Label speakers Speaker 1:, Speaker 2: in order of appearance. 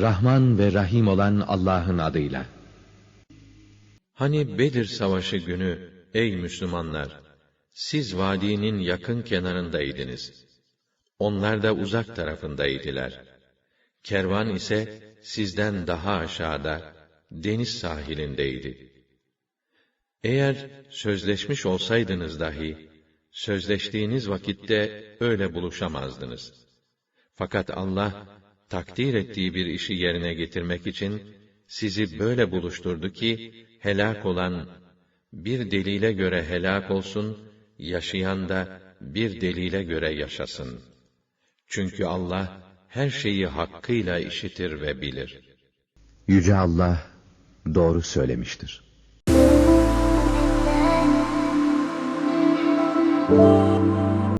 Speaker 1: Rahman ve Rahim olan Allah'ın adıyla.
Speaker 2: Hani Bedir Savaşı günü, ey Müslümanlar! Siz vadinin yakın kenarındaydınız. Onlar da uzak tarafındaydılar. Kervan ise sizden daha aşağıda, deniz sahilindeydi. Eğer sözleşmiş olsaydınız dahi, sözleştiğiniz vakitte öyle buluşamazdınız. Fakat Allah, takdir ettiği bir işi yerine getirmek için, sizi böyle buluşturdu ki, helak olan, bir delile göre helak olsun, yaşayan da bir delile göre yaşasın. Çünkü Allah, her şeyi hakkıyla işitir ve bilir.
Speaker 1: Yüce Allah doğru söylemiştir.
Speaker 3: Thank you.